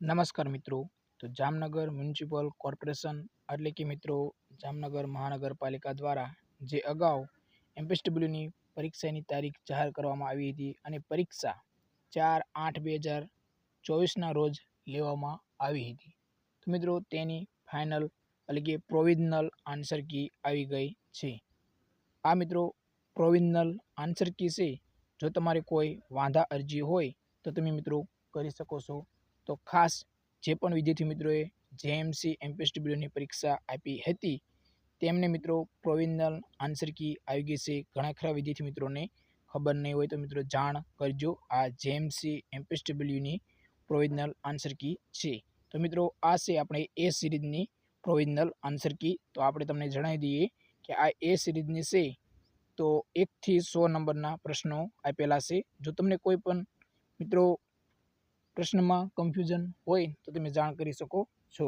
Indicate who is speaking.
Speaker 1: નમસ્કાર મિત્રો. તો જામનગર મ્યુનિસિપલ કોર્પોરેશન એટલે કે મિત્રો જામનગર મહાનગરપાલિકા દ્વારા જે અગાઉ એમપીએસડબલ્યુની પરીક્ષાની તારીખ જાહેર કરવામાં આવી હતી અને પરીક્ષા ચાર આઠ બે હજાર ચોવીસના રોજ લેવામાં આવી હતી. તો મિત્રો તેની ફાઇનલ એટલે કે પ્રોવિઝનલ આન્સર કી આવી ગઈ છે. આ મિત્રો પ્રોવિઝનલ આન્સર કી છે. જો તમારે કોઈ વાંધા અરજી હોય તો તમે મિત્રો કરી શકો છો તો ખાસ જે પણ વિદ્યાર્થી મિત્રોએ જેએમસી એમપીએસડબલ્યુની પરીક્ષા આપી હતી, તેમને મિત્રો પ્રોવિઝનલ આન્સર કી આવી છે. ઘણા ખરા વિદ્યાર્થી મિત્રોને ખબર નહીં હોય તો મિત્રો જાણ કરજો. આ જેએમસી એમપીએસડબલ્યુની પ્રોવિઝનલ આન્સર કી છે. તો મિત્રો આ છે આપણે એ સિરીઝની પ્રોવિઝનલ આન્સર કી. તો આપણે તમને જણાવી દઈએ કે આ એ સિરીઝની છે. તો એકથી સો નંબરના પ્રશ્નો આપેલા છે. જો તમને કોઈ પણ મિત્રો પ્રશ્નમાં કન્ફ્યુઝન હોય તો તમે જાણ કરી શકો છો.